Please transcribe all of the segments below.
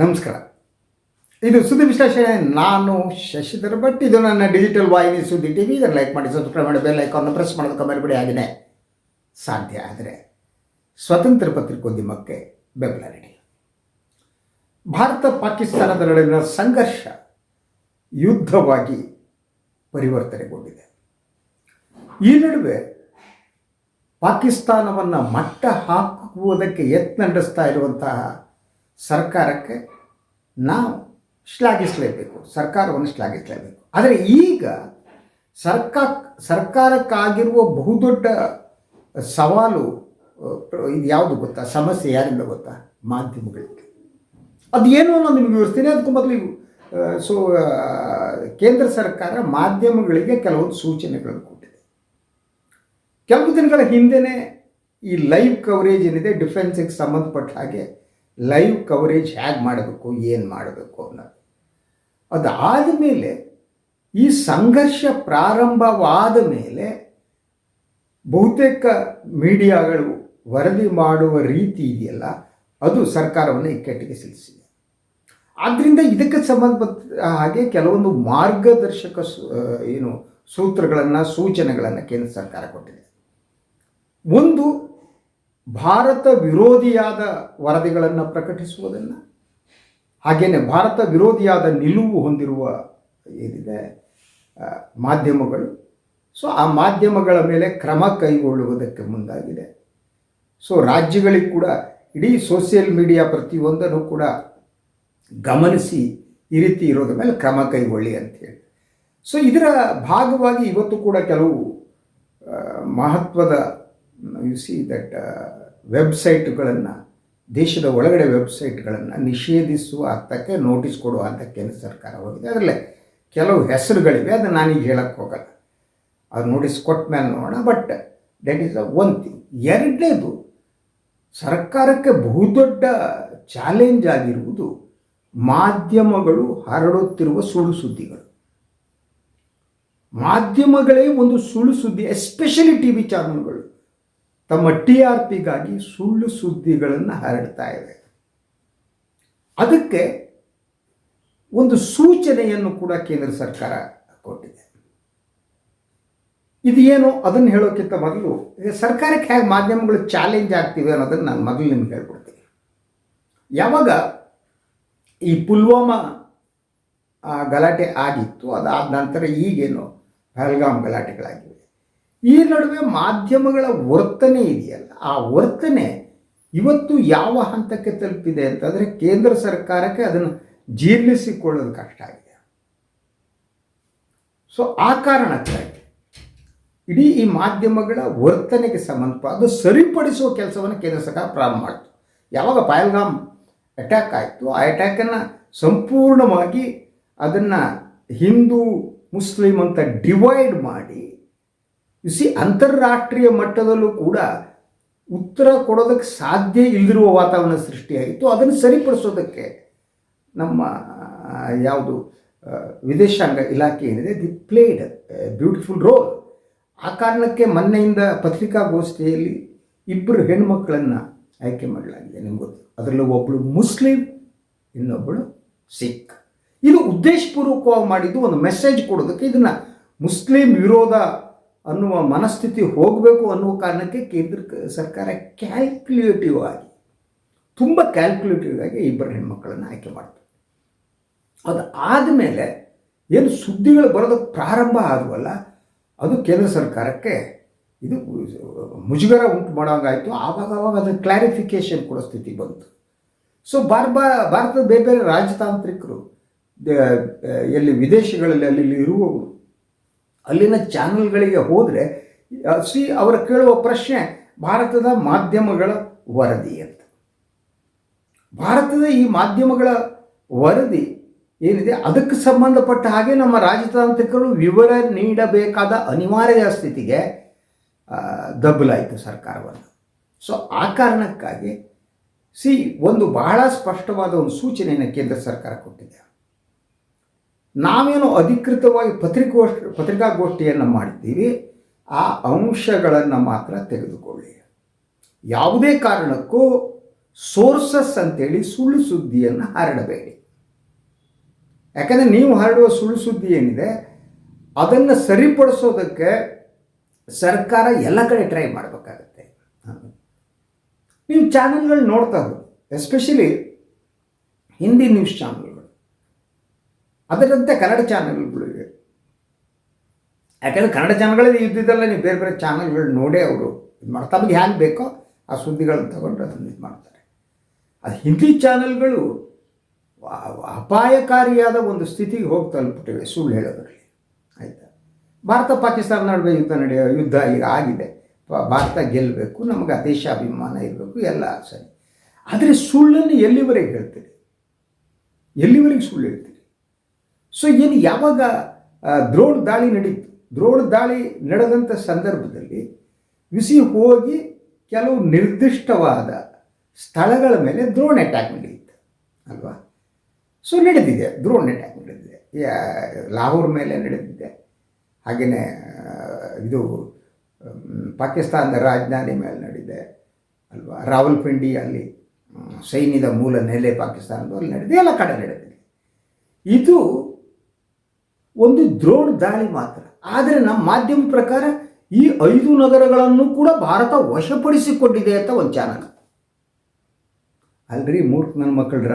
ನಮಸ್ಕಾರ. ಇದು ಸುದ್ದಿ ವಿಶ್ಲೇಷಣೆ. ನಾನು ಶಶಿಧರ್ ಭಟ್. ಇದು ನನ್ನ ಡಿಜಿಟಲ್ ವಾಹಿನಿ ಸುದ್ದಿ ಟಿ ವಿ ಲೈಕ್ ಮಾಡಿ ಸಬ್ಸ್ಕ್ರೈಬ್ ಮಾಡಿ ಬೆಲ್ ಐಕಾನ್ ಪ್ರೆಸ್ ಮಾಡೋದಕ್ಕೆ ಮರಿಬೇಡಿ ಆಗಿದೆ ಸಾಧ್ಯ ಆದರೆ ಸ್ವತಂತ್ರ ಪತ್ರಿಕೋದ್ಯಮಕ್ಕೆ ಬೆಂಬಲ ನೀಡಿ. ಭಾರತ ಪಾಕಿಸ್ತಾನದ ನಡುವಿನ ಸಂಘರ್ಷ ಯುದ್ಧವಾಗಿ ಪರಿವರ್ತನೆಗೊಂಡಿದೆ. ಈ ನಡುವೆ ಪಾಕಿಸ್ತಾನವನ್ನು ಮಟ್ಟ ಹಾಕುವುದಕ್ಕೆ ಯತ್ನ ನಡೆಸ್ತಾ ಇರುವಂತಹ ಸರ್ಕಾರಕ್ಕೆ ನಾವು ಶ್ಲಾಘಿಸಲೇಬೇಕು, ಸರ್ಕಾರವನ್ನು ಶ್ಲಾಘಿಸಲೇಬೇಕು. ಆದರೆ ಈಗ ಸರ್ಕಾರ ಸರ್ಕಾರಕ್ಕಾಗಿರುವ ಬಹುದೊಡ್ಡ ಸವಾಲು ಇದು ಯಾವುದು ಗೊತ್ತಾ? ಸಮಸ್ಯೆ ಯಾರಿಂದ ಗೊತ್ತಾ? ಮಾಧ್ಯಮಗಳಿಗೆ. ಅದು ಏನು ಅನ್ನೋದು ನಿಮಗೆ ವಿವರಿಸ್ತೀನಿ. ಅದಕ್ಕೂ ಮೊದಲು ಸೊ ಕೇಂದ್ರ ಸರ್ಕಾರ ಮಾಧ್ಯಮಗಳಿಗೆ ಕೆಲವೊಂದು ಸೂಚನೆಗಳನ್ನು ಕೊಟ್ಟಿದೆ. ಕೆಲವು ದಿನಗಳ ಹಿಂದೆನೇ ಈ ಲೈವ್ ಕವರೇಜ್ ಏನಿದೆ, ಡಿಫೆನ್ಸಿಗೆ ಸಂಬಂಧಪಟ್ಟ ಹಾಗೆ ಲೈವ್ ಕವರೇಜ್ ಹೇಗೆ ಮಾಡಬೇಕು, ಏನು ಮಾಡಬೇಕು ಅನ್ನೋದು. ಅದಾದ ಮೇಲೆ ಈ ಸಂಘರ್ಷ ಪ್ರಾರಂಭವಾದ ಮೇಲೆ ಬಹುತೇಕ ಮೀಡಿಯಾಗಳು ವರದಿ ಮಾಡುವ ರೀತಿ ಇದೆಯಲ್ಲ, ಅದು ಸರ್ಕಾರವನ್ನು ಇಕ್ಕಟ್ಟಿಗೆ ಸಿಲ್ಲಿಸಿದೆ ಆದ್ದರಿಂದ ಇದಕ್ಕೆ ಸಂಬಂಧಪಟ್ಟ ಹಾಗೆ ಕೆಲವೊಂದು ಮಾರ್ಗದರ್ಶಕ ಏನು ಸೂತ್ರಗಳನ್ನು, ಸೂಚನೆಗಳನ್ನು ಕೇಂದ್ರ ಸರ್ಕಾರ ಕೊಟ್ಟಿದೆ. ಒಂದು ಭಾರತ ವಿರೋಧಿಯಾದ ವರದಿಗಳನ್ನು ಪ್ರಕಟಿಸುವುದನ್ನು ಹಾಗೆಯೇ ಭಾರತ ವಿರೋಧಿಯಾದ ನಿಲುವು ಹೊಂದಿರುವ ಏನಿದೆ ಮಾಧ್ಯಮಗಳು. ಸೊ, ಆ ಮಾಧ್ಯಮಗಳ ಮೇಲೆ ಕ್ರಮ ಕೈಗೊಳ್ಳುವುದಕ್ಕೆ ಮುಂದಾಗಿದೆ. ಸೊ, ರಾಜ್ಯಗಳಿಗೆ ಕೂಡ ಇಡೀ ಸೋಷಿಯಲ್ ಮೀಡಿಯಾ ಪ್ರತಿಯೊಂದನ್ನು ಕೂಡ ಗಮನಿಸಿ ಈ ರೀತಿ ಇರೋದ್ರ ಮೇಲೆ ಕ್ರಮ ಕೈಗೊಳ್ಳಿ ಅಂತೇಳಿ ಸೊ, ಇದರ ಭಾಗವಾಗಿ ಇವತ್ತು ಕೂಡ ಕೆಲವು ಮಹತ್ವದ ಯು ಸಿ ದಟ್ ವೆಬ್ಸೈಟ್ಗಳನ್ನು ದೇಶದ ಒಳಗಡೆ ವೆಬ್ಸೈಟ್ಗಳನ್ನು ನಿಷೇಧಿಸುವ ಹತ್ತಕ್ಕೆ ನೋಟಿಸ್ ಕೊಡುವ ಅಂತ ಕೇಂದ್ರ ಸರ್ಕಾರ ಹೋಗಿದೆ. ಅದರಲ್ಲೇ ಕೆಲವು ಹೆಸರುಗಳಿವೆ, ಅದು ನಾನೀಗ ಹೇಳಕ್ಕೆ ಹೋಗಲ್ಲ. ಅದು ನೋಟಿಸ್ ಕೊಟ್ಟ ಮೇಲೆ ನೋಡೋಣ but that is a one thing ಎರಡನೇದು, ಸರ್ಕಾರಕ್ಕೆ ಬಹುದೊಡ್ಡ ಚಾಲೆಂಜ್ ಆಗಿರುವುದು ಮಾಧ್ಯಮಗಳು ಹರಡುತ್ತಿರುವ ಸುಳ್ಳು ಸುದ್ದಿಗಳು. ಮಾಧ್ಯಮಗಳೇ ಒಂದು ಸುಳ್ಳು ಸುದ್ದಿ ಎಸ್ಪೆಷಲಿ ಟಿ ವಿ ಚಾನಲ್ಗಳು ತಮ್ಮ ಟಿ ಆರ್ ಪಿಗಾಗಿ ಸುಳ್ಳು ಸುದ್ದಿಗಳನ್ನು ಹರಡ್ತಾ ಇದೆ. ಅದಕ್ಕೆ ಒಂದು ಸೂಚನೆಯನ್ನು ಕೂಡ ಕೇಂದ್ರ ಸರ್ಕಾರ ಕೊಟ್ಟಿದೆ. ಇದು ಏನು ಅದನ್ನು ಹೇಳೋಕ್ಕಿಂತ ಮೊದಲು ಸರ್ಕಾರಕ್ಕೆ ಹೇಗೆ ಮಾಧ್ಯಮಗಳು ಚಾಲೆಂಜ್ ಆಗ್ತಿವೆ ಅನ್ನೋದನ್ನು ನಾನು ಮೊದಲು ನಿಮ್ಗೆ ಹೇಳ್ಕೊಡ್ತೀನಿ. ಯಾವಾಗ ಈ ಪುಲ್ವಾಮಾ ಗಲಾಟೆ ಆಗಿತ್ತು, ಅದಾದ ನಂತರ ಈಗೇನು ಪಹಲ್ಗಾಮ್ ಗಲಾಟೆಗಳಾಗಿವೆ. ಈ ನಡುವೆ ಮಾಧ್ಯಮಗಳ ವರ್ತನೆ ಇದೆಯಲ್ಲ, ಆ ವರ್ತನೆ ಇವತ್ತು ಯಾವ ಹಂತಕ್ಕೆ ತಲುಪಿದೆ ಅಂತಂದರೆ ಕೇಂದ್ರ ಸರ್ಕಾರಕ್ಕೆ ಅದನ್ನು ಜೀರ್ಣಿಸಿಕೊಳ್ಳೋದು ಕಷ್ಟ ಆಗಿದೆ. ಸೊ ಆ ಕಾರಣಕ್ಕಾಗಿ ಇಡೀ ಈ ಮಾಧ್ಯಮಗಳ ವರ್ತನೆಗೆ ಸಂಬಂಧಪ ಅದು ಸರಿಪಡಿಸುವ ಕೆಲಸವನ್ನು ಕೇಂದ್ರ ಸರ್ಕಾರ ಪ್ರಾರಂಭ ಮಾಡಿತು. ಯಾವಾಗ ಪಾಯಲ್ಗಾಮ್ ಅಟ್ಯಾಕ್ ಆಯಿತು, ಆ ಅಟ್ಯಾಕನ್ನು ಸಂಪೂರ್ಣವಾಗಿ ಅದನ್ನು ಹಿಂದೂ, ಮುಸ್ಲಿಂ ಅಂತ ಡಿವೈಡ್ ಮಾಡಿ ಸಿ ಅಂತಾರಾಷ್ಟ್ರೀಯ ಮಟ್ಟದಲ್ಲೂ ಕೂಡ ಉತ್ತರ ಕೊಡೋದಕ್ಕೆ ಸಾಧ್ಯ ಇಲ್ಲದಿರುವ ವಾತಾವರಣ ಸೃಷ್ಟಿಯಾಗಿತ್ತು. ಅದನ್ನು ಸರಿಪಡಿಸೋದಕ್ಕೆ ನಮ್ಮ ಯಾವುದು ವಿದೇಶಾಂಗ ಇಲಾಖೆ ಏನಿದೆ ದಿ ಪ್ಲೇಡ್ ಬ್ಯೂಟಿಫುಲ್ ರೋಲ್ ಆ ಕಾರಣಕ್ಕೆ ಮೊನ್ನೆಯಿಂದ ಪತ್ರಿಕಾಗೋಷ್ಠಿಯಲ್ಲಿ ಇಬ್ಬರು ಹೆಣ್ಮಕ್ಕಳನ್ನು ಆಯ್ಕೆ ಮಾಡಲಾಗಿದೆ, ನಿಮ್ಗೆ ಗೊತ್ತು. ಅದರಲ್ಲೂ ಒಬ್ಬಳು ಮುಸ್ಲಿಂ ಇನ್ನೊಬ್ಬಳು ಸಿಖ್. ಇದು ಉದ್ದೇಶಪೂರ್ವಕವಾಗಿ ಮಾಡಿದ್ದು ಒಂದು ಮೆಸೇಜ್ ಕೊಡೋದಕ್ಕೆ ಇದನ್ನು ಮುಸ್ಲಿಂ ವಿರೋಧ ಅನ್ನುವ ಮನಸ್ಥಿತಿ ಹೋಗಬೇಕು ಅನ್ನುವ ಕಾರಣಕ್ಕೆ ಕೇಂದ್ರ ಸರ್ಕಾರ ಕ್ಯಾಲ್ಕುಲೇಟಿವ್ ಆಗಿ, ತುಂಬ ಕ್ಯಾಲ್ಕುಲೇಟಿವ್ ಆಗಿ ಇಬ್ಬರು ಹೆಣ್ಮಕ್ಕಳನ್ನು ಆಯ್ಕೆ ಮಾಡ್ತಾರೆ ಅದು ಆದಮೇಲೆ ಏನು ಸುದ್ದಿಗಳು ಬರೋದಕ್ಕೆ ಪ್ರಾರಂಭ ಆದವಲ್ಲ, ಅದು ಕೇಂದ್ರ ಸರ್ಕಾರಕ್ಕೆ ಇದು ಮುಜುಗರ ಉಂಟು ಮಾಡೋಂಗಾಯಿತು. ಆವಾಗ ಆವಾಗ ಅದನ್ನು ಕ್ಲಾರಿಫಿಕೇಷನ್ ಕೊಡೋ ಸ್ಥಿತಿ ಬಂತು. ಸೊ ಬಾರ್ ಭಾರತದ ಬೇರೆ ಬೇರೆ ರಾಜತಾಂತ್ರಿಕರು ಎಲ್ಲಿ ವಿದೇಶಗಳಲ್ಲಿ ಅಲ್ಲಿ ಇರುವವರು ಅಲ್ಲಿನ ಚಾನಲ್ಗಳಿಗೆ ಹೋದರೆ ಸಿ ಅವರು ಕೇಳುವ ಪ್ರಶ್ನೆ, ಭಾರತದ ಮಾಧ್ಯಮಗಳ ವರದಿ ಅಂತ. ಭಾರತದ ಈ ಮಾಧ್ಯಮಗಳ ವರದಿ ಏನಿದೆ? ಅದಕ್ಕೆ ಸಂಬಂಧಪಟ್ಟ ಹಾಗೆ ನಮ್ಮ ರಾಜತಾಂತ್ರಿಕರು ವಿವರ ನೀಡಬೇಕಾದ ಅನಿವಾರ್ಯ ಸ್ಥಿತಿಗೆ ದಬ್ಬಲಾಯಿತು ಸರ್ಕಾರವನ್ನು. ಸೊ ಆ ಕಾರಣಕ್ಕಾಗಿ ಸಿ ಒಂದು ಬಹಳ ಸ್ಪಷ್ಟವಾದ ಒಂದು ಸೂಚನೆಯನ್ನು ಕೇಂದ್ರ ಸರ್ಕಾರ ಕೊಟ್ಟಿದೆ. ನಾವೇನು ಅಧಿಕೃತವಾಗಿ ಪತ್ರಿಕೋಷ್ಠಿ, ಪತ್ರಿಕಾಗೋಷ್ಠಿಯನ್ನು ಮಾಡಿದ್ದೀವಿ, ಆ ಅಂಶಗಳನ್ನು ಮಾತ್ರ ತೆಗೆದುಕೊಳ್ಳಿ. ಯಾವುದೇ ಕಾರಣಕ್ಕೂ ಸೋರ್ಸಸ್ ಅಂತೇಳಿ ಸುಳ್ಳು ಸುದ್ದಿಯನ್ನು ಹರಡಬೇಡಿ. ಯಾಕಂದರೆ ನೀವು ಹರಡುವ ಸುಳ್ಳು ಸುದ್ದಿ ಏನಿದೆ, ಅದನ್ನು ಸರಿಪಡಿಸೋದಕ್ಕೆ ಸರ್ಕಾರ ಎಲ್ಲ ಕಡೆ ಟ್ರೈ ಮಾಡಬೇಕಾಗತ್ತೆ. ನೀವು ಚಾನಲ್ಗಳು ನೋಡ್ತಾ ಹೋಗಿ ಎಸ್ಪೆಷಲಿ ಹಿಂದಿ ನ್ಯೂಸ್ ಚಾನಲ್ಗಳು ಅದರಂತೆ ಕನ್ನಡ ಚಾನಲ್ಗಳು ಇವೆ. ಯಾಕಂದರೆ ಕನ್ನಡ ಚಾನಲ್ಗಳಲ್ಲಿ ಇದ್ದಿದ್ದಲ್ಲ ನೀವು ಬೇರೆ ಬೇರೆ ಚಾನಲ್ಗಳು ನೋಡೇ ಅವರು. ಇದು ಮಾಡ್ತಾರೆ ತಮಗೆ ಹ್ಯಾಂಗೆ ಬೇಕೋ ಆ ಸುದ್ದಿಗಳನ್ನು ತಗೊಂಡು ಅದನ್ನು ಇದು ಮಾಡ್ತಾರೆ. ಅದು ಹಿಂದಿ ಚಾನಲ್ಗಳು ಅಪಾಯಕಾರಿಯಾದ ಒಂದು ಸ್ಥಿತಿಗೆ ಹೋಗಿ ತಲುಪಿಟ್ಟಿವೆ ಸುಳ್ಳು ಹೇಳೋದ್ರಲ್ಲಿ. ಆಯಿತಾ? ಭಾರತ ಪಾಕಿಸ್ತಾನ ನಡುವೆ ಯುದ್ಧ ನಡೆಯೋ, ಯುದ್ಧ ಈಗ ಆಗಿದೆ ಭಾರತ ಗೆಲ್ಲಬೇಕು, ನಮಗೆ ದೇಶಾಭಿಮಾನ ಇರಬೇಕು, ಎಲ್ಲ ಸರಿ. ಆದರೆ ಸುಳ್ಳನ್ನು ಎಲ್ಲಿವರೆಗೆ ಹೇಳ್ತೀರಿ? ಎಲ್ಲಿವರೆಗೆ ಸುಳ್ಳು ಹೇಳ್ತೀರಿ? ಸೊ ಇಲ್ಲಿ ಯಾವಾಗ ದ್ರೋಣ ದಾಳಿ ನಡೀತು. ದ್ರೋಣ ದಾಳಿ ನಡೆದಂಥ ಸಂದರ್ಭದಲ್ಲಿ ಬಿಸಿ ಹೋಗಿ ಕೆಲವು ನಿರ್ದಿಷ್ಟವಾದ ಸ್ಥಳಗಳ ಮೇಲೆ ದ್ರೋಣ ಅಟ್ಯಾಕ್ ನಡೆಯುತ್ತೆ ಅಲ್ವಾ? ಸೊ ನಡೆದಿದೆ. ದ್ರೋಣ ಅಟ್ಯಾಕ್ ನಡೆದಿದೆ. ಲಾಹೋರ್ ಮೇಲೆ ನಡೆದಿದೆ. ಹಾಗೆಯೇ ಇದು ಪಾಕಿಸ್ತಾನದ ರಾಜಧಾನಿ ಮೇಲೆ ನಡೆದಿದೆ, ಅಲ್ವಾ? ರಾವಲ್ಪಿಂಡಿ ಅಲ್ಲಿ ಸೈನ್ಯದ ಮೂಲ ನೆಲೆ ಪಾಕಿಸ್ತಾನದ ಅಲ್ಲಿ ನಡೆದಿದೆ. ಎಲ್ಲ ಕಡೆ ನಡೆದಿದೆ. ಇದು ಒಂದು ದ್ರೋಣ ದಾಳಿ ಮಾತ್ರ. ಆದರೆ ನಮ್ಮ ಮಾಧ್ಯಮ ಪ್ರಕಾರ ಈ ಐದು ನಗರಗಳನ್ನು ಕೂಡ ಭಾರತ ವಶಪಡಿಸಿಕೊಂಡಿದೆ ಅಂತ ಒಂದು ಚಾನಲ್. ಅಲ್ರಿ ಮೂರ್ಖ ನನ್ನ ಮಕ್ಕಳರ,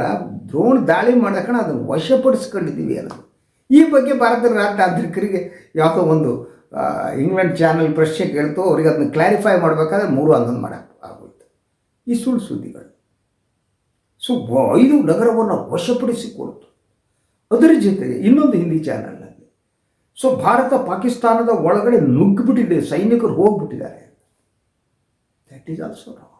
ದ್ರೋಣ ದಾಳಿ ಮಾಡಕಣ ಅದನ್ನು ವಶಪಡಿಸ್ಕೊಂಡಿದ್ದೀವಿ ಅನ್ನೋದು ಈ ಬಗ್ಗೆ ಭಾರತದ ರಾಜತಾಂತ್ರಿಕರಿಗೆ ಯಾವುದೋ ಒಂದು ಇಂಗ್ಲೆಂಡ್ ಚಾನಲ್ ಪ್ರಶ್ನೆ ಕೇಳ್ತು ಅವ್ರಿಗೆ ಅದನ್ನ ಕ್ಲಾರಿಫೈ ಮಾಡಬೇಕಾದ್ರೆ ಮೂರು ಹನ್ನೊಂದು ಮಾಡಕ್ಕೆ ಆಗೋಯ್ತು. ಈ ಸುಳ್ಳು ಸುದ್ದಿಗಳು. ಸೊ, ಐದು ನಗರವನ್ನು ವಶಪಡಿಸಿಕೊಳ್ತು ಅದರ ಜೊತೆಗೆ ಇನ್ನೊಂದು ಹಿಂದಿ ಚಾನಲ್ನಲ್ಲಿ ಸೊ ಭಾರತ ಪಾಕಿಸ್ತಾನದ ಒಳಗಡೆ ನುಗ್ಗಿಬಿಟ್ಟಿದೆ, ಸೈನಿಕರು ಹೋಗ್ಬಿಟ್ಟಿದ್ದಾರೆ. That is also wrong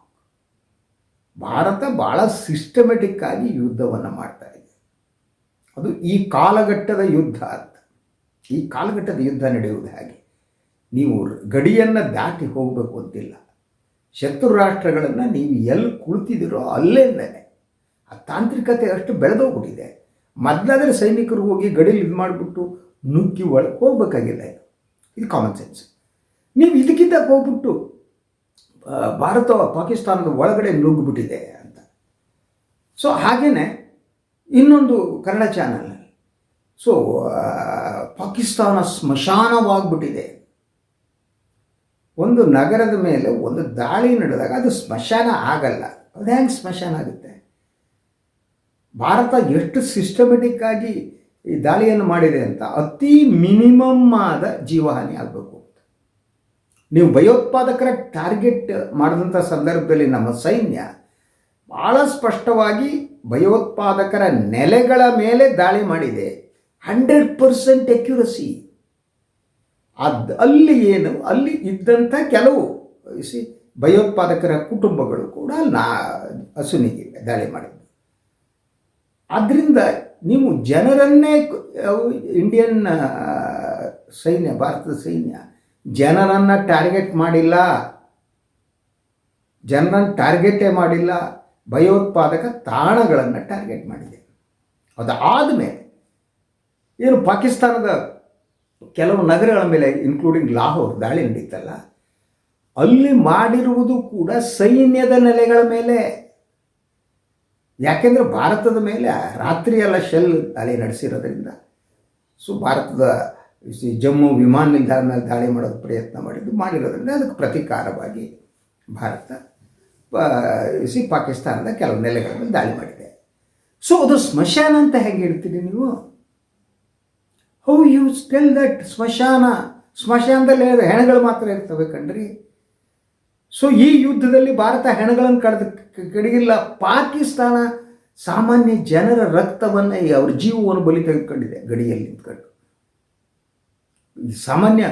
Bharat ಭಾಳ ಸಿಸ್ಟಮೆಟಿಕ್ ಆಗಿ ಯುದ್ಧವನ್ನು ಮಾಡ್ತಾ ಇದೆ. ಅದು ಈ ಕಾಲಘಟ್ಟದ ಯುದ್ಧ ಅಂತ. ಈ ಕಾಲಘಟ್ಟದ ಯುದ್ಧ ನಡೆಯುವುದು ಹಾಗೆ? ನೀವು ಗಡಿಯನ್ನು ದಾಟಿ ಹೋಗಬೇಕು ಅಂತಿಲ್ಲ. ಶತ್ರು ರಾಷ್ಟ್ರಗಳನ್ನು ನೀವು ಎಲ್ಲಿ ಕುಳಿತಿದ್ದೀರೋ ಅಲ್ಲೇನೇ ಆ ತಾಂತ್ರಿಕತೆ ಅಷ್ಟು ಬೆಳೆದೋಗ್ಬಿಟ್ಟಿದೆ. ಮೊದಲಾದರೆ ಸೈನಿಕರು ಹೋಗಿ ಗಡಿಲಿ ಇದು ಮಾಡಿಬಿಟ್ಟು ನುಗ್ಗಿ ಒಳಗೆ ಹೋಗ್ಬೇಕಾಗಿಲ್ಲ ಇದು. ಇದು ಕಾಮನ್ ಸೆನ್ಸ್ ನೀವು ಇದಕ್ಕಿಂತ ಹೋಗ್ಬಿಟ್ಟು ಭಾರತ ಪಾಕಿಸ್ತಾನದ ಒಳಗಡೆ ನುಗ್ಗಿಬಿಟ್ಟಿದೆ ಅಂತ. ಸೊ ಹಾಗೇ ಇನ್ನೊಂದು ಕನ್ನಡ ಚಾನಲ್ ಸೊ ಪಾಕಿಸ್ತಾನ ಸ್ಮಶಾನವಾಗ್ಬಿಟ್ಟಿದೆ. ಒಂದು ನಗರದ ಮೇಲೆ ಒಂದು ದಾಳಿ ನಡೆದಾಗ ಅದು ಸ್ಮಶಾನ ಆಗಲ್ಲ. ಅದು ಹೆಂಗೆ ಸ್ಮಶಾನ ಆಗುತ್ತೆ? ಭಾರತ ಎಷ್ಟು ಸಿಸ್ಟಮೆಟಿಕ್ ಆಗಿ ಈ ದಾಳಿಯನ್ನು ಮಾಡಿದೆ ಅಂತ ಅತಿ ಮಿನಿಮಮ್ ಆದ ಜೀವಹಾನಿ ಆಗಬೇಕು. ನೀವು ಭಯೋತ್ಪಾದಕರ ಟಾರ್ಗೆಟ್ ಮಾಡಿದಂಥ ಸಂದರ್ಭದಲ್ಲಿ ನಮ್ಮ ಸೈನ್ಯ ಭಾಳ ಸ್ಪಷ್ಟವಾಗಿ ಭಯೋತ್ಪಾದಕರ ನೆಲೆಗಳ ಮೇಲೆ ದಾಳಿ ಮಾಡಿದೆ. Hundred percent accuracy. ಅದು ಅಲ್ಲಿ ಏನು? ಅಲ್ಲಿ ಇದ್ದಂಥ ಕೆಲವು ಸಿ ಭಯೋತ್ಪಾದಕರ ಕುಟುಂಬಗಳು ಕೂಡ ನಾ ಹಸುನಿಗೆ ದಾಳಿ ಮಾಡಿದ್ದು ಆದ್ದರಿಂದ ನೀವು ಜನರನ್ನೇ ಇಂಡಿಯನ್ ಸೈನ್ಯ, ಭಾರತದ ಸೈನ್ಯ, ಜನರನ್ನು ಟಾರ್ಗೆಟ್ ಮಾಡಿಲ್ಲ, ಜನರನ್ನು ಟಾರ್ಗೆಟೇ ಮಾಡಿಲ್ಲ, ಭಯೋತ್ಪಾದಕ ತಾಣಗಳನ್ನು ಟಾರ್ಗೆಟ್ ಮಾಡಿದೆ. ಅದಾದ ಮೇಲೆ ಏನು ಪಾಕಿಸ್ತಾನದ ಕೆಲವು ನಗರಗಳ ಮೇಲೆ ಇನ್ಕ್ಲೂಡಿಂಗ್ ಲಾಹೋರ್, ದಾಳಿ ನಡೀತಲ್ಲ, ಅಲ್ಲಿ ಮಾಡಿರುವುದು ಕೂಡ ಸೈನ್ಯದ ನೆಲೆಗಳ ಮೇಲೆ. ಯಾಕೆಂದರೆ ಭಾರತದ ಮೇಲೆ ರಾತ್ರಿ ಎಲ್ಲ ಶೆಲ್ ದಾಳಿ ನಡೆಸಿರೋದ್ರಿಂದ, ಸೊ ಭಾರತದ ಜಮ್ಮು ವಿಮಾನ ನಿಲ್ದಾಣ ಮೇಲೆ ದಾಳಿ ಮಾಡೋದು ಪ್ರಯತ್ನ ಮಾಡಿದ್ದು ಮಾಡಿರೋದ್ರಿಂದ ಅದಕ್ಕೆ ಪ್ರತೀಕಾರವಾಗಿ ಭಾರತ ಸಿ ಪಾಕಿಸ್ತಾನದ ಕೆಲವು ನೆಲೆಗಳ ದಾಳಿ ಮಾಡಿದೆ. ಸೊ ಅದು ಸ್ಮಶಾನ ಅಂತ ಹೆಂಗೆ ಹೇಳ್ತೀರಿ ನೀವು? ಹೌ ಯು ಸ್ಟೆಲ್ ದಟ್ ಸ್ಮಶಾನ? ಸ್ಮಶಾನದಲ್ಲಿ ಹೆಣಗಳು ಮಾತ್ರ ಇರ್ತವೆ ಕಣ್ರಿ. ಸೊ ಈ ಯುದ್ಧದಲ್ಲಿ ಭಾರತ ಹೆಣಗಳನ್ನು ಕಡ್ದು ಕಡಿಗಿಲ್ಲ ಪಾಕಿಸ್ತಾನ ಸಾಮಾನ್ಯ ಜನರ ರಕ್ತವನ್ನು ಅವ್ರ ಜೀವವನ್ನು ಬಲಿ ತೆಗೆದುಕೊಂಡಿದೆ, ಗಡಿಯಲ್ಲಿ ನಿಂತ್ಕೊಂಡು. ಸಾಮಾನ್ಯ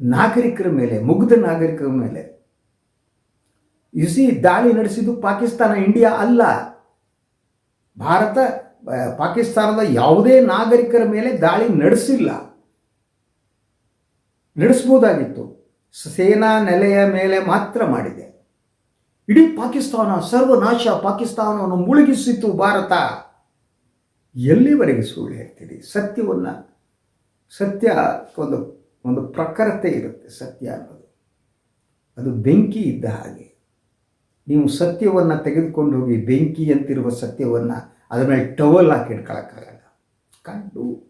ನಾಗರಿಕರ ಮೇಲೆ, ಮುಗ್ಧ ನಾಗರಿಕರ ಮೇಲೆ. ಇಸಿ ದಾಳಿ ನಡೆಸಿದ್ದು ಪಾಕಿಸ್ತಾನ ಇಂಡಿಯಾ ಅಲ್ಲ. ಭಾರತ ಪಾಕಿಸ್ತಾನದ ಯಾವುದೇ ನಾಗರಿಕರ ಮೇಲೆ ದಾಳಿ ನಡೆಸಿಲ್ಲ. ನಡೆಸ್ಬೋದಾಗಿತ್ತು. ಸೇನಾ ನೆಲೆಯ ಮೇಲೆ ಮಾತ್ರ ಮಾಡಿದೆ. ಇಡೀ ಪಾಕಿಸ್ತಾನ, ಸರ್ವನಾಶ ಪಾಕಿಸ್ತಾನವನ್ನು ಮುಳುಗಿಸಿತು ಭಾರತ. ಎಲ್ಲಿವರೆಗೆ ಸುಳ್ಳು ಹೇಳ್ತೀರಿ? ಸತ್ಯವನ್ನು, ಸತ್ಯ ಒಂದು ಒಂದು ಪ್ರಖರತೆ ಇರುತ್ತೆ ಸತ್ಯ ಅನ್ನೋದು. ಅದು ಬೆಂಕಿ ಇದ್ದ ಹಾಗೆ. ನೀವು ಸತ್ಯವನ್ನು ತೆಗೆದುಕೊಂಡು ಹೋಗಿ ಬೆಂಕಿ ಅಂತಿರುವ ಸತ್ಯವನ್ನು ಅದರ ಮೇಲೆ ಟವಲ್ ಹಾಕಿ ಇಟ್ಕೊಳ್ಳೋಕ್ಕಾಗಲ್ಲ ಕಂಡು.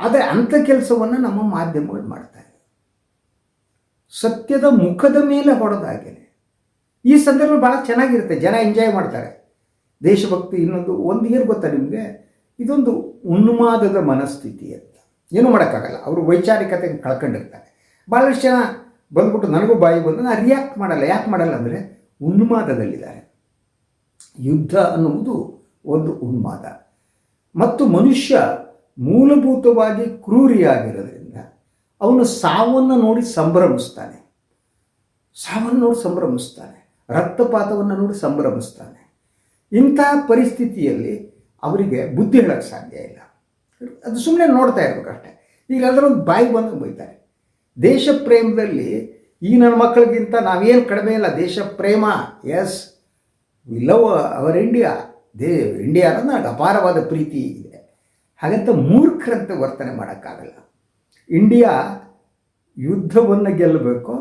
ಆದರೆ ಅಂಥ ಕೆಲಸವನ್ನು ನಮ್ಮ ಮಾಧ್ಯಮಗಳು ಮಾಡ್ತಾರೆ ಸತ್ಯದ ಮುಖದ ಮೇಲೆ ಹೊಡೆದಾಗೇನೆ ಈ ಸಂದರ್ಭ ಭಾಳ ಚೆನ್ನಾಗಿರುತ್ತೆ. ಜನ ಎಂಜಾಯ್ ಮಾಡ್ತಾರೆ. ದೇಶಭಕ್ತಿ ಇನ್ನೊಂದು ಒಂದು ಏನು ಗೊತ್ತಾ ನಿಮಗೆ? ಇದೊಂದು ಉನ್ಮಾದದ ಮನಸ್ಥಿತಿ ಅಂತ. ಏನು ಮಾಡೋಕ್ಕಾಗಲ್ಲ. ಅವರು ವೈಚಾರಿಕತೆ ಕಳ್ಕೊಂಡಿರ್ತಾರೆ. ಭಾಳಷ್ಟು ಜನ ಬಂದ್ಬಿಟ್ಟು ನನಗೂ ಬಾಯಿ ಬಂದು ನಾನು ರಿಯಾಕ್ಟ್ ಮಾಡಲ್ಲ. ಯಾಕೆ ಮಾಡಲ್ಲ ಅಂದರೆ ಉನ್ಮಾದದಲ್ಲಿದ್ದಾರೆ. ಯುದ್ಧ ಅನ್ನುವುದು ಒಂದು ಉನ್ಮಾದ. ಮತ್ತು ಮನುಷ್ಯ ಮೂಲಭೂತವಾಗಿ ಕ್ರೂರಿಯಾಗಿರೋದ್ರಿಂದ ಅವನು ಸಾವನ್ನು ನೋಡಿ ಸಂಭ್ರಮಿಸ್ತಾನೆ. ಸಾವನ್ನು ನೋಡಿ ಸಂಭ್ರಮಿಸ್ತಾನೆ. ರಕ್ತಪಾತವನ್ನು ನೋಡಿ ಸಂಭ್ರಮಿಸ್ತಾನೆ. ಇಂತಹ ಪರಿಸ್ಥಿತಿಯಲ್ಲಿ ಅವರಿಗೆ ಬುದ್ಧಿ ಹೇಳೋಕ್ಕೆ ಸಾಧ್ಯ ಇಲ್ಲ. ಅದು ಸುಮ್ಮನೆ ನೋಡ್ತಾ ಇರ್ಬೇಕಷ್ಟೆ ಈಗ ಅದರೊಂದು ಬಾಯಿ ಬಂದು ಬೈತಾರೆ. ದೇಶ ಪ್ರೇಮದಲ್ಲಿ ಈ ನನ್ನ ಮಕ್ಕಳಿಗಿಂತ ನಾವೇನು ಕಡಿಮೆ ಇಲ್ಲ. ದೇಶ ಪ್ರೇಮ, yes, we love our India. They India ಅಪಾರವಾದ ಪ್ರೀತಿ ಇದೆ. ಹಾಗಂತ ಮೂರ್ಖರಂತೆ ವರ್ತನೆ ಮಾಡೋಕ್ಕಾಗಲ್ಲ. ಇಂಡಿಯಾ ಯುದ್ಧವನ್ನು ಗೆಲ್ಲಬೇಕು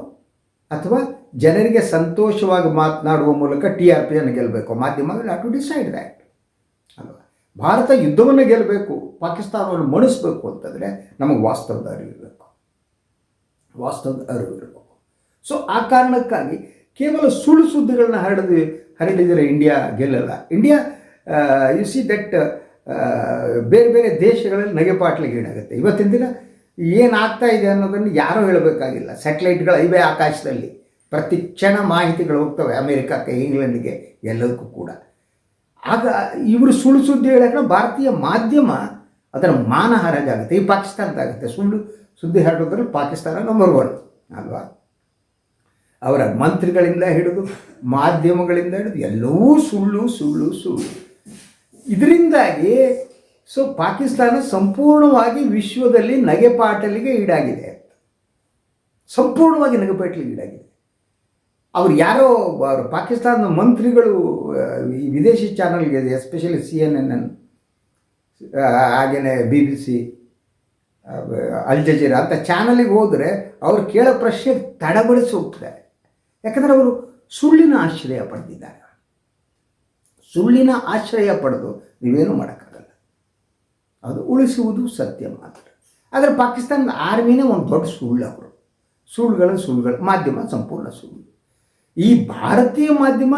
ಅಥವಾ ಜನರಿಗೆ ಸಂತೋಷವಾಗಿ ಮಾತನಾಡುವ ಮೂಲಕ ಟಿ ಆರ್ ಪಿಯನ್ನು ಗೆಲ್ಲಬೇಕು? ಮಾಧ್ಯಮಗಳು ಹ್ಯಾವ್ ಟು ಡಿಸೈಡ್ ದ್ಯಾಟ್. ಅಲ್ವಾ? ಭಾರತ ಯುದ್ಧವನ್ನು ಗೆಲ್ಲಬೇಕು, ಪಾಕಿಸ್ತಾನವನ್ನು ಮಣಿಸ್ಬೇಕು ಅಂತಂದರೆ ನಮಗೆ ವಾಸ್ತವದ ಅರಿವು ಇರಬೇಕು. ವಾಸ್ತವದ ಅರಿವು ಇರಬೇಕು. ಸೊ ಆ ಕಾರಣಕ್ಕಾಗಿ ಕೇವಲ ಸುಳ್ಳು ಸುದ್ದಿಗಳನ್ನ ಹರಡಿದ, ಹರಡಿದರೆ ಇಂಡಿಯಾ ಗೆಲ್ಲಲ್ಲ. ಇಂಡಿಯಾ ಯು ಸಿ ದಟ್ ಬೇರೆ ಬೇರೆ ದೇಶಗಳಲ್ಲಿ ನಗೆಪಾಟ್ಲಿಗೆ ಏನಾಗುತ್ತೆ? ಇವತ್ತಿನ ದಿನ ಏನಾಗ್ತಾ ಇದೆ ಅನ್ನೋದನ್ನು ಯಾರೂ ಹೇಳಬೇಕಾಗಿಲ್ಲ. ಸ್ಯಾಟಲೈಟ್ಗಳು ಇವೆ ಆಕಾಶದಲ್ಲಿ ಪ್ರತಿ ಕ್ಷಣ ಮಾಹಿತಿಗಳು ಹೋಗ್ತವೆ ಅಮೇರಿಕಕ್ಕೆ, ಇಂಗ್ಲೆಂಡ್ಗೆ, ಎಲ್ಲದಕ್ಕೂ ಕೂಡ. ಆಗ ಇವರು ಸುಳ್ಳು ಸುದ್ದಿ ಹೇಳೋಕೆ ಭಾರತೀಯ ಮಾಧ್ಯಮ ಅದರ ಮಾನ ಹರಾಜಾಗುತ್ತೆ ಈ ಪಾಕಿಸ್ತಾನದಾಗುತ್ತೆ ಸುಳ್ಳು ಸುದ್ದಿ ಹರಡೋದ್ರಲ್ಲಿ ಪಾಕಿಸ್ತಾನ ನಂಬರ್ ಒನ್ ಅಲ್ವಾ? ಅವರ ಮಂತ್ರಿಗಳಿಂದ ಹಿಡಿದು ಮಾಧ್ಯಮಗಳಿಂದ ಹಿಡಿದು ಎಲ್ಲವೂ ಸುಳ್ಳು ಸುಳ್ಳು ಸುಳ್ಳು. ಇದರಿಂದಾಗಿ ಸೊ ಪಾಕಿಸ್ತಾನ ಸಂಪೂರ್ಣವಾಗಿ ವಿಶ್ವದಲ್ಲಿ ನಗೆಪಾಟಲಿಗೆ ಈಡಾಗಿದೆ. ಸಂಪೂರ್ಣವಾಗಿ ನಗೆಪಾಟಲಿಗೆ ಈಡಾಗಿದೆ. ಅವ್ರು ಯಾರೋ, ಅವರು ಪಾಕಿಸ್ತಾನದ ಮಂತ್ರಿಗಳು ಈ ವಿದೇಶಿ ಚಾನಲ್ಗೆ, especially C N N N ಹಾಗೆಯೇ B B C Al Jazeera ಅಂತ ಚಾನಲಿಗೆ ಹೋದರೆ ಅವ್ರು ಕೇಳೋ ಪ್ರಶ್ನೆ ತಡಬಡಿಸಿ ಹೋಗ್ತಾರೆ. ಯಾಕಂದರೆ ಅವರು ಸುಳ್ಳಿನ ಆಶ್ರಯ ಪಡೆದಿದ್ದಾರೆ. ಸುಳ್ಳಿನ ಆಶ್ರಯ ಪಡೆದು ನೀವೇನು ಮಾಡೋಕ್ಕಾಗಲ್ಲ ಅದು ಉಳಿಸುವುದು ಸತ್ಯ ಮಾತ್ರ. ಆದರೆ ಪಾಕಿಸ್ತಾನದ ಆರ್ಮಿನೇ ಒಂದು ದೊಡ್ಡ ಸುಳ್ಳು ಅವರು. ಸುಳ್ಳುಗಳ ಸುಳ್ಳುಗಳು ಮಾಧ್ಯಮ, ಸಂಪೂರ್ಣ ಸುಳ್ಳು. ಈ ಭಾರತೀಯ ಮಾಧ್ಯಮ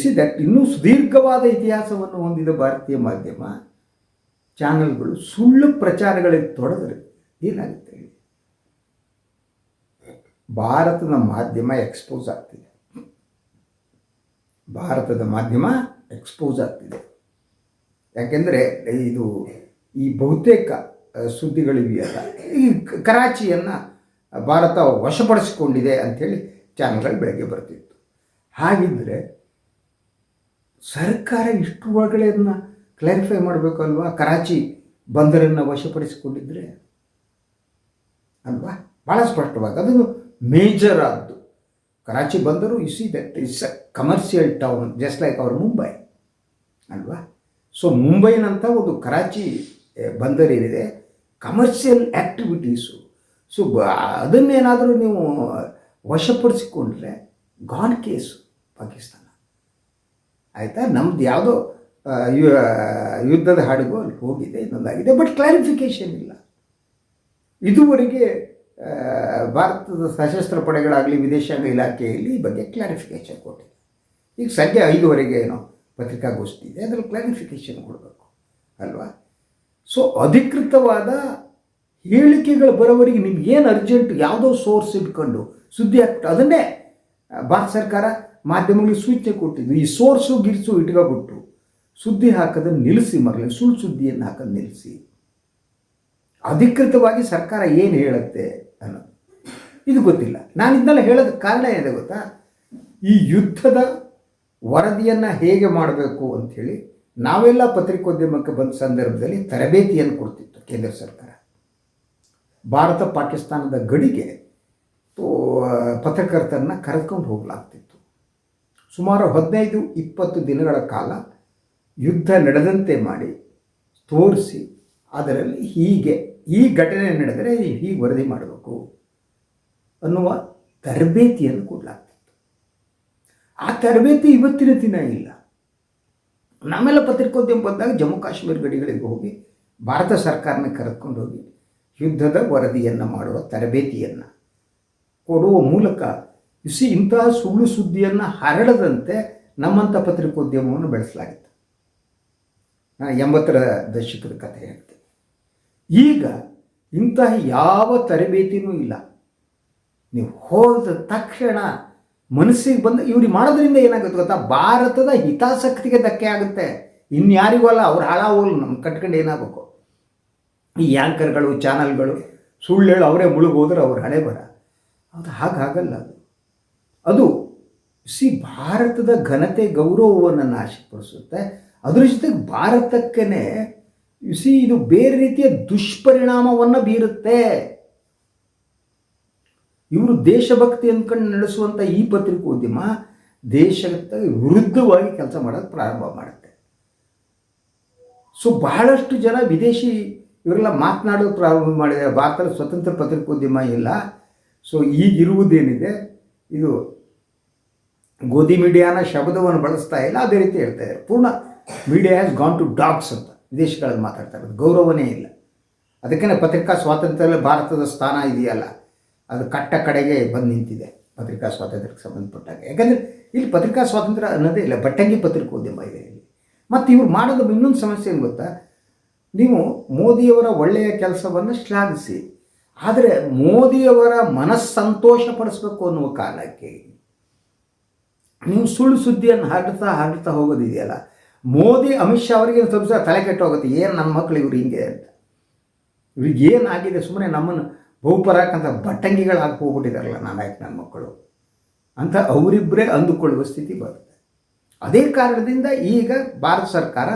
ಸಿ ದಟ್ ಇನ್ನೂ ಸುದೀರ್ಘವಾದ ಇತಿಹಾಸವನ್ನು ಹೊಂದಿದ ಭಾರತೀಯ ಮಾಧ್ಯಮ, ಚಾನಲ್ಗಳು ಸುಳ್ಳು ಪ್ರಚಾರಗಳಿಗೆ ತೊಡೆದರೆ ಏನಾಗುತ್ತೆ ಭಾರತದ ಮಾಧ್ಯಮ ಎಕ್ಸ್ಪೋಸ್ ಆಗ್ತಿದೆ. ಭಾರತದ ಮಾಧ್ಯಮ ಎಕ್ಸ್ಪೋಸ್ ಆಗ್ತಿದೆ. ಯಾಕೆಂದರೆ ಇದು ಈ ಬಹುತೇಕ ಸುದ್ದಿಗಳಿವೆಯಲ್ಲ ಈ ಕರಾಚಿಯನ್ನು ಭಾರತ ವಶಪಡಿಸಿಕೊಂಡಿದೆ ಅಂಥೇಳಿ ಚಾನಲ್ಗಳು ಬೆಳಗ್ಗೆ ಬರ್ತಿತ್ತು. ಹಾಗಿದ್ದರೆ ಸರ್ಕಾರ ಇಷ್ಟು ಒಳಗಡೆ ಕ್ಲಾರಿಫೈ ಮಾಡಬೇಕಲ್ವಾ? ಕರಾಚಿ ಬಂದರನ್ನು ವಶಪಡಿಸಿಕೊಂಡಿದ್ರೆ ಅಲ್ವಾ? ಭಾಳ ಸ್ಪಷ್ಟವಾಗಿ ಅದು ಮೇಜರ್ ಆದ್ದು. ಕರಾಚಿ ಬಂದರು, is E that it's a commercial town, just like our Mumbai, ಅಲ್ವಾ? ಸೊ ಮುಂಬೈನಂಥ ಒಂದು ಕರಾಚಿ ಬಂದರೇನಿದೆ? ಕಮರ್ಷಿಯಲ್ ಆ್ಯಕ್ಟಿವಿಟೀಸು ಸೊ ಬ, ಅದನ್ನೇನಾದರೂ ನೀವು, ವಶಪಡಿಸಿಕೊಂಡ್ರೆ ಗಾನ್ ಕೇಸು ಪಾಕಿಸ್ತಾನ. ಆಯಿತಾ? ನಮ್ದು ಯಾವುದೋ ಯುದ್ಧದ ಹಾಡಿಗೂ ಅಲ್ಲಿ ಹೋಗಿದೆ, ಇನ್ನೊಂದಾಗಿದೆ ಬಟ್ ಕ್ಲಾರಿಫಿಕೇಷನ್ ಇಲ್ಲ. ಇದುವರೆಗೆ ಭಾರತದ ಸಶಸ್ತ್ರ ಪಡೆಗಳಾಗಲಿ ವಿದೇಶಾಂಗ ಇಲಾಖೆಯಲ್ಲಿ ಈ ಬಗ್ಗೆ ಕ್ಲಾರಿಫಿಕೇಷನ್ ಕೊಟ್ಟಿದೆ ಈಗ ಸಂಜೆ ಐದುವರೆಗೆ ಏನೋ ಪತ್ರಿಕಾಗೋಷ್ಠಿ ಇದೆ ಅದರಲ್ಲಿ ಕ್ಲಾರಿಫಿಕೇಷನ್ ಕೊಡಬೇಕು, ಅಲ್ವಾ? ಸೊ ಅಧಿಕೃತವಾದ ಹೇಳಿಕೆಗಳು ಬರೋವರೆಗೆ ನಿಮ್ಗೆ ಏನು ಅರ್ಜೆಂಟ್ ಯಾವುದೋ ಸೋರ್ಸ್ ಇಟ್ಕೊಂಡು ಸುದ್ದಿ ಹಾಕ್ಬಿಟ್ಟು ಅದನ್ನೇ ಭಾರತ ಸರ್ಕಾರ ಮಾಧ್ಯಮಗಳಿಗೆ ಸೂಚನೆ ಕೊಟ್ಟಿದ್ದು, ಈ ಸೋರ್ಸು ಗಿರ್ಸು ಇಟ್ಕೊಬಿಟ್ಟು ಸುದ್ದಿ ಹಾಕೋದನ್ನು ನಿಲ್ಲಿಸಿ ಮರಳಿ ಸುಳ್ಳು ಸುದ್ದಿಯನ್ನು ಹಾಕೋದು ನಿಲ್ಲಿಸಿ ಅಧಿಕೃತವಾಗಿ ಸರ್ಕಾರ ಏನು ಹೇಳುತ್ತೆ ಅನ್ನೋದು. ಇದು ಗೊತ್ತಿಲ್ಲ. ನಾನು ಇದನ್ನೆಲ್ಲ ಹೇಳೋದಕ್ಕೆ ಕಾರಣ ಏನಿದೆ ಗೊತ್ತಾ? ಈ ಯುದ್ಧದ ವರದಿಯನ್ನು ಹೇಗೆ ಮಾಡಬೇಕು ಅಂಥೇಳಿ ನಾವೆಲ್ಲ ಪತ್ರಿಕೋದ್ಯಮಕ್ಕೆ ಬಂದ ಸಂದರ್ಭದಲ್ಲಿ ತರಬೇತಿಯನ್ನು ಕೊಡ್ತಿತ್ತು ಕೇಂದ್ರ ಸರ್ಕಾರ. ಭಾರತ ಪಾಕಿಸ್ತಾನದ ಗಡಿಗೆ ಪತ್ರಕರ್ತರನ್ನ ಕರೆದುಕೊಂಡು ಹೋಗಲಾಗ್ತಿತ್ತು. ಸುಮಾರು ಹದಿನೈದು, ಇಪ್ಪತ್ತು ದಿನಗಳ ಕಾಲ ಯುದ್ಧ ನಡೆದಂತೆ ಮಾಡಿ ತೋರಿಸಿ ಅದರಲ್ಲಿ ಹೀಗೆ, ಈ ಘಟನೆ ನಡೆದರೆ ಹೀಗೆ ವರದಿ ಮಾಡಬೇಕು ಅನ್ನುವ ತರಬೇತಿಯನ್ನು ಕೊಡಲಾಗ್ತಿತ್ತು. ಆ ತರಬೇತಿ ಇವತ್ತಿನ ದಿನ ಇಲ್ಲ. ನಮ್ಮೆಲ್ಲ ಪತ್ರಿಕೋದ್ಯಮ ಬಂದಾಗ ಜಮ್ಮು ಕಾಶ್ಮೀರ ಗಡಿಗಳಿಗೆ ಹೋಗಿ ಭಾರತ ಸರ್ಕಾರನ ಕರೆದುಕೊಂಡು ಹೋಗಿ ಯುದ್ಧದ ವರದಿಯನ್ನು ಮಾಡುವ ತರಬೇತಿಯನ್ನು ಕೊಡುವ ಮೂಲಕ ಇಸಿ ಇಂತಹ ಸುಳ್ಳು ಸುದ್ದಿಯನ್ನು ಹರಡದಂತೆ ನಮ್ಮಂಥ ಪತ್ರಿಕೋದ್ಯಮವನ್ನು ಬೆಳೆಸಲಾಗಿತ್ತು. ಎಂಬತ್ತರ ದಶಕದ ಕಥೆ ಹೇಳ್ತೀನಿ. ಈಗ ಇಂತಹ ಯಾವ ತರಬೇತಿನೂ ಇಲ್ಲ. ನೀವು ಹೋದ ತಕ್ಷಣ ಮನಸ್ಸಿಗೆ ಬಂದು ಇವ್ರಿಗೆ ಮಾಡೋದ್ರಿಂದ ಏನಾಗುತ್ತೆ ಗೊತ್ತಾ? ಭಾರತದ ಹಿತಾಸಕ್ತಿಗೆ ಧಕ್ಕೆ ಆಗುತ್ತೆ. ಇನ್ಯಾರಿಗೂ ಅಲ್ಲ, ಅವ್ರು ಹಾಳಾಗೋಲ್ಲ ನಮ್ಮ ಕಟ್ಕೊಂಡು ಏನಾಗಬೇಕು? ಈ ಆ್ಯಂಕರ್ಗಳು ಚಾನಲ್ಗಳು ಸುಳ್ಳು ಹೇಳಿ ಅವರೇ ಮುಳುಗೋದ್ರೆ ಅವ್ರ ಹಣೆ ಬರ. ಅದು ಹಾಗಾಗಲ್ಲ ಅದು. ಅದು, ಸಿ ಭಾರತದ ಘನತೆ ಗೌರವವನ್ನು ನಾಶಪಡಿಸುತ್ತೆ. ಅದ್ರ ಜೊತೆಗೆ ಭಾರತಕ್ಕೇ ಸಿ ಇದು ಬೇರೆ ರೀತಿಯ ದುಷ್ಪರಿಣಾಮವನ್ನು ಬೀರುತ್ತೆ. ಇವರು ದೇಶಭಕ್ತಿ ಅಂದ್ಕೊಂಡು ನಡೆಸುವಂಥ ಈ ಪತ್ರಿಕೋದ್ಯಮ ದೇಶದ ವಿರುದ್ಧವಾಗಿ ಕೆಲಸ ಮಾಡೋಕ್ಕೆ ಪ್ರಾರಂಭ ಮಾಡುತ್ತೆ. ಸೊ ಬಹಳಷ್ಟು ಜನ ವಿದೇಶಿ ಇವರೆಲ್ಲ ಮಾತನಾಡೋದು ಪ್ರಾರಂಭ ಮಾಡಿದ್ದಾರೆ ಭಾರತದ ಸ್ವತಂತ್ರ ಪತ್ರಿಕೋದ್ಯಮ ಇಲ್ಲ. ಸೊ ಈಗಿರುವುದೇನಿದೆ, ಇದು ಗೋಧಿ ಮೀಡಿಯಾನ ಶಬ್ದವನ್ನು ಬಳಸ್ತಾ ಇಲ್ಲ, ಅದೇ ರೀತಿ ಹೇಳ್ತಾ ಇದ್ದಾರೆ. ಪೂರ್ಣ media has gone to dogs ಅಂತ ವಿದೇಶಗಳಲ್ಲಿ ಮಾತಾಡ್ತಾ ಇರೋದು. ಗೌರವನೇ ಇಲ್ಲ. ಅದಕ್ಕೇ ಪತ್ರಿಕಾ ಸ್ವಾತಂತ್ರ್ಯದಲ್ಲಿ ಭಾರತದ ಸ್ಥಾನ ಇದೆಯಲ್ಲ. ಅದು ಕಟ್ಟ ಕಡೆಗೆ ಬಂದು ನಿಂತಿದೆ ಪತ್ರಿಕಾ ಸ್ವಾತಂತ್ರ್ಯಕ್ಕೆ ಸಂಬಂಧಪಟ್ಟಾಗ. ಯಾಕಂದರೆ ಇಲ್ಲಿ ಪತ್ರಿಕಾ ಸ್ವಾತಂತ್ರ್ಯ ಅನ್ನೋದೇ ಇಲ್ಲ, ಬಟ್ಟಂಗಿ ಪತ್ರಿಕೋದ್ಯಮ ಇದೆ ಇಲ್ಲಿ. ಮತ್ತು ಇವ್ರು ಮಾಡೋದು ಇನ್ನೊಂದು ಸಮಸ್ಯೆ ಏನು ಗೊತ್ತಾ? ನೀವು ಮೋದಿಯವರ ಒಳ್ಳೆಯ ಕೆಲಸವನ್ನು ಶ್ಲಾಘಿಸಿ, ಆದರೆ ಮೋದಿಯವರ ಮನಸ್ಸಂತೋಷ ಪಡಿಸ್ಬೇಕು ಅನ್ನುವ ಕಾರಣಕ್ಕೆ ನೀವು ಸುಳ್ಳು ಸುದ್ದಿಯನ್ನು ಹರಡ್ತಾ ಹರಡ್ತಾ ಹೋಗೋದಿದೆಯಲ್ಲ, ಮೋದಿ, ಅಮಿತ್ ಶಾ ಅವರಿಗೆ ಸ್ವಲ್ಪ ತಲೆ ಕೆಟ್ಟು ಹೋಗುತ್ತೆ, ಏನು ನನ್ನ ಮಕ್ಕಳು ಇವ್ರು ಹಿಂಗೆ ಅಂತ. ಇವ್ರಿಗೆ ಏನಾಗಿದೆ ಸುಮ್ಮನೆ ನಮ್ಮನ್ನು ಬಹುಪರಾಕಂತ ಬಟ್ಟಂಗಿಗಳಾಗಿ ಹೋಗ್ಬಿಟ್ಟಿದಾರಲ್ಲ ನಾನಾಯ್ತು ನನ್ನ ಮಕ್ಕಳು. ಅಂತ ಅವರಿಬ್ಬರೇ ಅಂದುಕೊಳ್ಳುವ ಸ್ಥಿತಿ ಬರುತ್ತೆ. ಅದೇ ಕಾರಣದಿಂದ ಈಗ ಭಾರತ ಸರ್ಕಾರ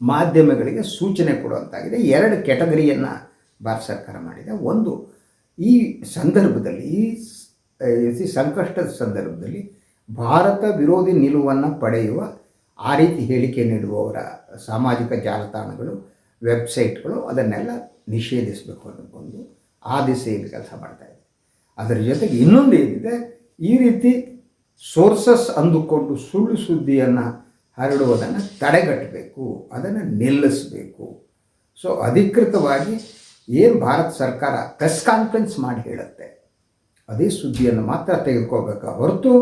ಮಾಧ್ಯಮಗಳಿಗೆ ಸೂಚನೆ ಕೊಡುವಂತಾಗಿದೆ. ಎರಡು ಕೆಟಗರಿಯನ್ನು ಭಾರತ ಸರ್ಕಾರ ಮಾಡಿದೆ. ಒಂದು ಈ ಸಂದರ್ಭದಲ್ಲಿ ಈ ಸಂಕಷ್ಟದ ಸಂದರ್ಭದಲ್ಲಿ ಭಾರತ ವಿರೋಧಿ ನಿಲುವನ್ನು ಪಡೆಯುವ ಆ ರೀತಿ ಹೇಳಿಕೆ ನೀಡುವವರ ಸಾಮಾಜಿಕ ಜಾಲತಾಣಗಳು, ವೆಬ್ಸೈಟ್ಗಳು ಅದನ್ನೆಲ್ಲ ನಿಷೇಧಿಸಬೇಕು ಅನ್ನೋದು ಒಂದು ಆ ದಿಸೆಯಲ್ಲಿ ಕೆಲಸ ಮಾಡ್ತಾ ಇದೆ. ಅದರ ಜೊತೆಗೆ ಇನ್ನೊಂದು ಏನಿದೆ, ಈ ರೀತಿ ಸೋರ್ಸಸ್ ಅಂದುಕೊಂಡು ಸುಳ್ಳು ಸುದ್ದಿಯನ್ನು ಹರಡುವುದನ್ನು ತಡೆಗಟ್ಟಬೇಕು, ಅದನ್ನು ನಿಲ್ಲಿಸಬೇಕು. ಸೊ ಅಧಿಕೃತವಾಗಿ ಏನು ಭಾರತ ಸರ್ಕಾರ ಪ್ರೆಸ್ ಕಾನ್ಫರೆನ್ಸ್ ಮಾಡಿ ಹೇಳುತ್ತೆ, ಅದೇ ಸುದ್ದಿಯನ್ನು ಮಾತ್ರ ತೆಗೆದುಕೋಬೇಕು ಹೊರತು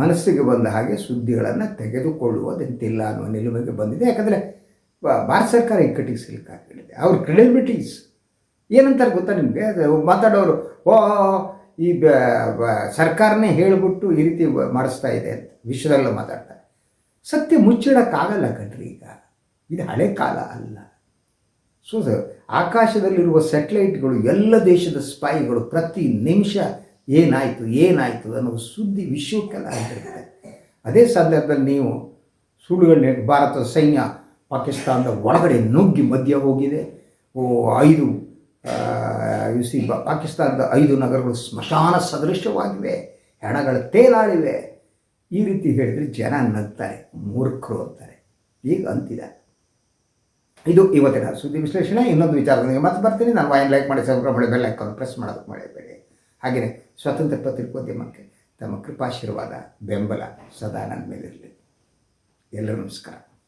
ಮನಸ್ಸಿಗೆ ಬಂದ ಹಾಗೆ ಸುದ್ದಿಗಳನ್ನು ತೆಗೆದುಕೊಳ್ಳುವುದಂತಿಲ್ಲ ಅನ್ನುವ ನಿಲುವಿಗೆ ಬಂದಿದೆ. ಯಾಕಂದರೆ ಭಾರತ ಸರ್ಕಾರ ಇಕ್ಕಟ್ಟಿಗೆ ಸಿಲುಕಾಗಿಬಿಟ್ಟಿದೆ ಅವ್ರ ಕ್ರೆಡಿಬಿಲಿಟೀಸ್ ಏನಂತಾರೆ ಗೊತ್ತಾ ನಿಮಗೆ? ಮಾತಾಡೋರು, ಓ ಈ ಸರ್ಕಾರನೇ ಹೇಳಿಬಿಟ್ಟು ಈ ರೀತಿ ಮಾಡಿಸ್ತಾ ಇದೆ ಅಂತ ವಿಶ್ವದಲ್ಲ ಮಾತಾಡ್ತಾರೆ. ಸತ್ಯ ಮುಚ್ಚಿಡೋಕ್ಕಾಗಲ್ಲ ಕಣ್ರಿ ಈಗ. ಇದು ಹಳೆ ಕಾಲ ಅಲ್ಲ. ಸೊ ಆಕಾಶದಲ್ಲಿರುವ ಸ್ಯಾಟಲೈಟ್ಗಳು, ಎಲ್ಲ ದೇಶದ ಸ್ಪೈಗಳು ಪ್ರತಿ ನಿಮಿಷ ಏನಾಯಿತು ಏನಾಯಿತು ಅನ್ನೋ ಸುದ್ದಿ ವಿಶ್ವಕ್ಕೆಲ್ಲ ಅದೇ ಸಂದರ್ಭದಲ್ಲಿ ನೀವು ಸುಳ್ಳುಗಳನ್ನ ಭಾರತದ ಸೈನ್ಯ ಪಾಕಿಸ್ತಾನದ ಒಳಗಡೆ ನುಗ್ಗಿ ಮಧ್ಯ ಹೋಗಿದೆ. ಓ, ಐದು ಸಿ ಪಾಕಿಸ್ತಾನದ ಐದು ನಗರಗಳು ಸ್ಮಶಾನ ಸದೃಶವಾಗಿವೆ, ಹೆಣಗಳು ತೇಲಾಡಿವೆ. ಈ ರೀತಿ ಹೇಳಿದರೆ ಜನ ನಗ್ತಾರೆ, ಮೂರ್ಖರು ಅಂತಾರೆ. ಈಗ ಅಂತಿದೆ. ಇದು ಇವತ್ತಿನ ಸುದ್ದಿ ವಿಶ್ಲೇಷಣೆ. ಇನ್ನೊಂದು ವಿಚಾರದೊಂದಿಗೆ ಮತ್ತೆ ಬರ್ತೀನಿ. ನಾನು ವಾಯಿನ್ ಲೈಕ್ ಮಾಡಿ ಸಬ್ಸ್ಕ್ರೈಬ್ ಮಾಡಿ ಬೆಲ್ ಐಕಾನ್ ಪ್ರೆಸ್ ಮಾಡೋದಕ್ಕೆ ಮಾಡಬೇಡಿ ಹಾಗೆಯೇ ಸ್ವತಂತ್ರ ಪತ್ರಿಕೋದ್ಯಮಕ್ಕೆ ತಮ್ಮ ಕೃಪಾಶೀರ್ವಾದ, ಬೆಂಬಲ ಸದಾ ನನ್ನ ಮೇಲಿರಲಿ. ಎಲ್ಲರೂ ನಮಸ್ಕಾರ.